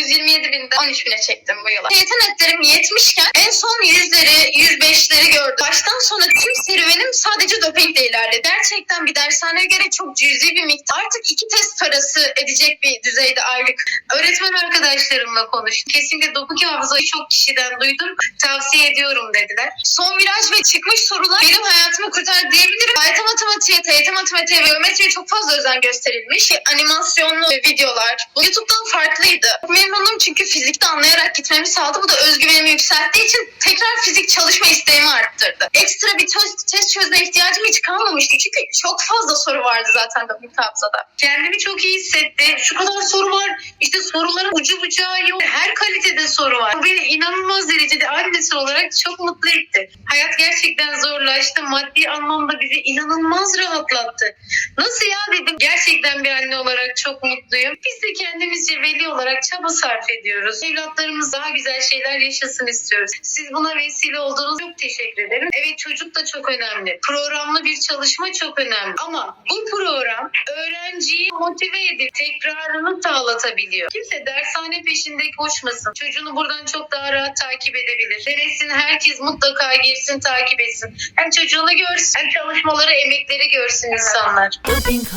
127 binden 13 bine çektim bu yıla. TYT netlerim 70'ken en son 100'leri 105'leri gördüm. Baştan sona tüm serüvenim sadece dopingle ilerledi. Gerçekten bir dershaneye göre çok cüzi bir miktar. Artık iki test parası edecek bir düzeyde aylık. Öğretmen arkadaşlarımla konuştum. Kesinlikle doping hafızayı çok kişiden duydum. Tavsiye ediyorum dediler. Son viraj ve çıkmış sorular benim hayatımı kurtar diyebilirim. TYT matematiğe, ve geometriye çok fazla özen gösterilmiş. Animasyonlu videolar. Bu YouTube'dan farklıydı. Memnunum çünkü fizikte anlayarak gitmemi sağladı. Bu da özgüvenimi yükselttiği için tekrar fizik çalışma isteğimi arttırdı. Ekstra bir test, çözme ihtiyacım hiç kalmamıştı. Çünkü çok fazla soru vardı zaten hafızada. Kendimi çok iyi hissettim. Şu kadar soru var. İşte soruların ucu bucağı yok. Her kalitede soru var. Bu beni inanılmaz derecede annesi olarak çok mutlu etti. Hayat gerçekten zorlaştı. Maddi anlamda bizi inanılmaz rahatlattı. Nasıl ya dedim. Gerçekten bir anne olarak çok mutluyum. Biz de kendimizce veli olarak çaba sarf ediyoruz. Evlatlarımız daha güzel şeyler yaşasın istiyoruz. Siz buna vesile olduğunuz çok teşekkür ederim. Evet çocuk da çok önemli. Programlı bir çalışma çok önemli. Ama bu program öğrenciyi motive edip tekrarını sağlatabiliyor. Kimse dershane peşinde koşmasın. Çocuğunu buradan çok daha rahat takip edebilir. Denesin herkes mutlaka girsin takip etsin. Hem çocuğunu görsün hem çalışmaları emekleri görsün insanlar. Doping